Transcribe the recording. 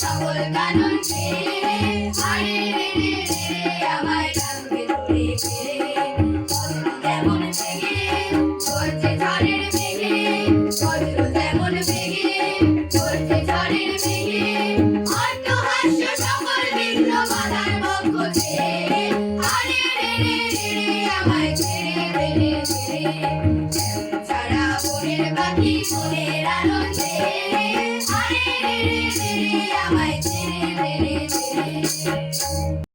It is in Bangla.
সকল কানন ছেড়ে Thank you.